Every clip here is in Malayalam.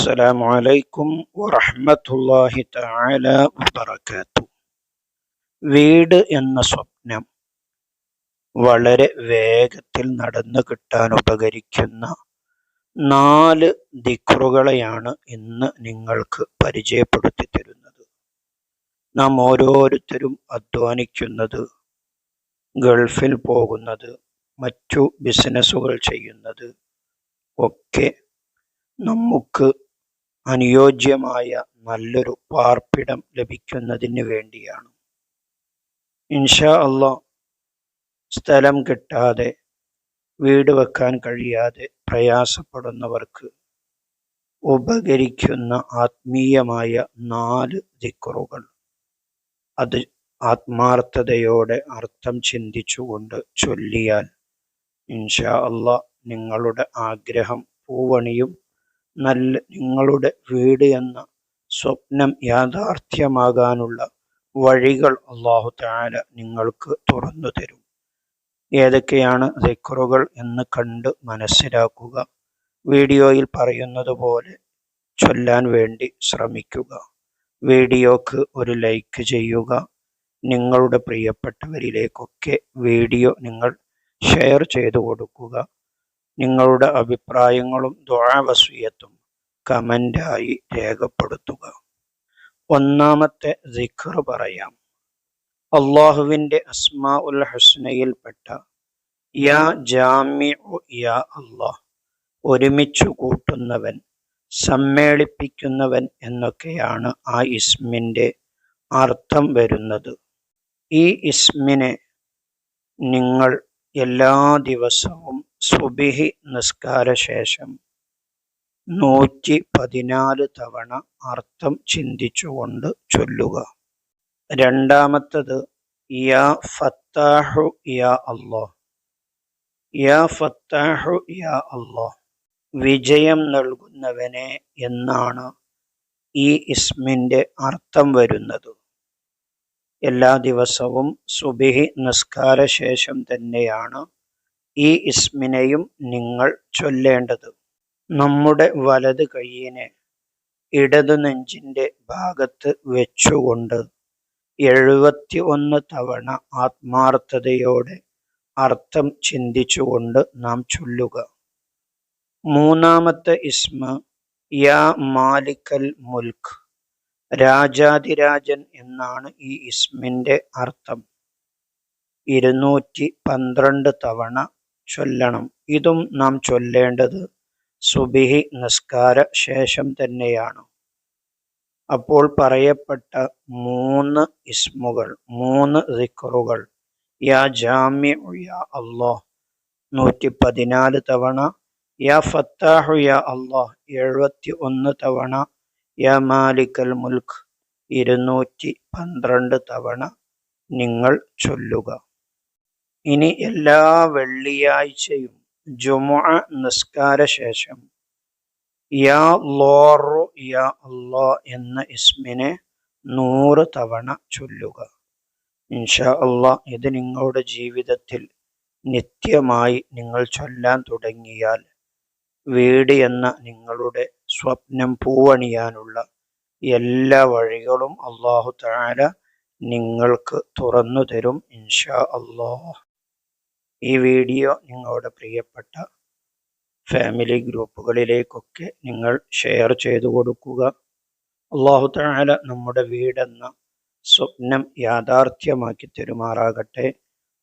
السلام عليكم ورحمة الله تعالى وبركاته വീട് എന്ന സ്വപ്നം വളരെ വേഗത്തിൽ നടന്നു കിട്ടാൻ ഉപകരിക്കുന്ന നാല് ദിക്റുകളെയാണ് ഇന്ന് നിങ്ങൾക്ക് പരിചയപ്പെടുത്തി തരുന്നത് നാം ഓരോരുത്തരും അധ്വാനിക്കുന്നത് ഗൾഫിൽ പോകുന്നത് മറ്റു ബിസിനസ്സുകൾ ചെയ്യുന്നത് ഒക്കെ നമുക്ക് അനുയോജ്യമായ നല്ലൊരു പാർപ്പിടം ലഭിക്കുന്നതിന് വേണ്ടിയാണ്. ഇൻഷാ അള്ളാ സ്ഥലം കിട്ടാതെ വീട് വെക്കാൻ കഴിയാതെ പ്രയാസപ്പെടുന്നവർക്ക് ഉപകരിക്കുന്ന ആത്മീയമായ നാല് ദിക്കറുകൾ അത് ആത്മാർത്ഥതയോടെ അർത്ഥം ചിന്തിച്ചുകൊണ്ട് ചൊല്ലിയാൽ ഇൻഷാ അള്ളാ നിങ്ങളുടെ ആഗ്രഹം പൂവണിയും നല്ല നിങ്ങളുടെ വീട് എന്ന സ്വപ്നം യാഥാർത്ഥ്യമാകാനുള്ള വഴികൾ അള്ളാഹു താല നിങ്ങൾക്ക് തുറന്നു തരും. ഏതൊക്കെയാണ് ദിക്റുകൾ എന്ന് കണ്ട് മനസ്സിലാക്കുക. വീഡിയോയിൽ പറയുന്നത് പോലെ ചൊല്ലാൻ വേണ്ടി ശ്രമിക്കുക. വീഡിയോക്ക് ഒരു ലൈക്ക് ചെയ്യുക. നിങ്ങളുടെ പ്രിയപ്പെട്ടവരിലേക്കൊക്കെ വീഡിയോ നിങ്ങൾ ഷെയർ ചെയ്തു കൊടുക്കുക. നിങ്ങളുടെ അഭിപ്രായങ്ങളും ദ്വാവസീയത്തും കമന്റായി രേഖപ്പെടുത്തുക. ഒന്നാമത്തെ ദിഖർ പറയാം. അള്ളാഹുവിന്റെ അസ്മാ ഉൽ ഹസ്നയിൽപ്പെട്ട യാ ജാമി യാ അള്ളാഹ് ഒരുമിച്ചു കൂട്ടുന്നവൻ സമ്മേളിപ്പിക്കുന്നവൻ എന്നൊക്കെയാണ് ആ ഇസ്മിന്റെ അർത്ഥം വരുന്നത്. ഈ ഇസ്മിനെ നിങ്ങൾ എല്ലാ ദിവസവും സുബിഹി നിസ്കാര ശേഷം നൂറ്റി പതിനാല് തവണ അർത്ഥം ചിന്തിച്ചുകൊണ്ട് ചൊല്ലുക. രണ്ടാമത്തത് യാ ഫത്താഹു യാ അല്ലോ യാ ഫത്താഹു യാ അല്ലോ വിജയം നൽകുന്നവനെ എന്നാണ് ഈ ഇസ്മിന്റെ അർത്ഥം വരുന്നത്. എല്ലാ ദിവസവും സുബിഹി നിസ്കാര ശേഷം തന്നെയാണ് ഈ ഇസ്മിനെയും നിങ്ങൾ ചൊല്ലേണ്ടത്. നമ്മുടെ വലത് കൈയിനെ ഇടതു നെഞ്ചിന്റെ ഭാഗത്ത് വെച്ചുകൊണ്ട് എഴുപത്തി ഒന്ന് തവണ ആത്മാർത്ഥതയോടെ അർത്ഥം ചിന്തിച്ചുകൊണ്ട് നാം ചൊല്ലുക. മൂന്നാമത്തെ ഇസ്മ യാ മാലിക്കൽ മുൽക്ക് രാജാതിരാജൻ എന്നാണ് ഈ ഇസ്മിന്റെ അർത്ഥം. ഇരുന്നൂറ്റി പന്ത്രണ്ട് തവണ ചൊല്ലണം. ഇതും നാം ചൊല്ലേണ്ടത് സുബിഹി നിസ്കാര ശേഷം തന്നെയാണ്. അപ്പോൾ പറയപ്പെട്ട മൂന്ന് ഇസ്മുകൾ മൂന്ന് റിക്കറുകൾ യാ ജാമ്യ യാ അള്ളാഹ് നൂറ്റി പതിനാല് തവണ യാ ഫത്താഹു യാ അള്ളാഹ് എഴുപത്തി ഒന്ന് തവണ യാ മാലിക്കൽ മുൽഖ് ഇരുന്നൂറ്റി പന്ത്രണ്ട് തവണ നിങ്ങൾ ചൊല്ലുക. ഇനി എല്ലാ വെള്ളിയാഴ്ചയും ജുമുഅ നിസ്കാര ശേഷം യാ ലോറു യാ അള്ളാ എന്ന ഇസ്മിനെ നൂറ് തവണ ചൊല്ലുക. ഇൻഷാ അള്ളാ ഇത് നിങ്ങളുടെ ജീവിതത്തിൽ നിത്യമായി നിങ്ങൾ ചൊല്ലാൻ തുടങ്ങിയാൽ വീട് എന്ന നിങ്ങളുടെ സ്വപ്നം പൂവണിയാനുള്ള എല്ലാ വഴികളും അള്ളാഹു താര നിങ്ങൾക്ക് തുറന്നു തരും ഇൻഷാ അള്ളാഹ് ഈ വീഡിയോ നിങ്ങളുടെ പ്രിയപ്പെട്ട ഫാമിലി ഗ്രൂപ്പുകളിലേക്കൊക്കെ നിങ്ങൾ ഷെയർ ചെയ്തു കൊടുക്കുക. അള്ളാഹു താല നമ്മുടെ വീടെന്ന സ്വപ്നം യാഥാർത്ഥ്യമാക്കി തരുമാറാകട്ടെ.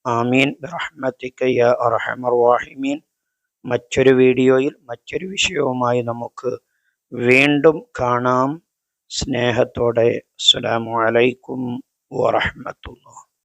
ആമീൻ. റഹ്മത്തിക്കയ്യ അർഹമർ വാഹിമീൻ. മറ്റൊരു വീഡിയോയിൽ മറ്റൊരു വിഷയവുമായി നമുക്ക് വീണ്ടും കാണാം. സ്നേഹത്തോടെ. അസ്സലാമു അലൈക്കും വറഹമത്തുള്ള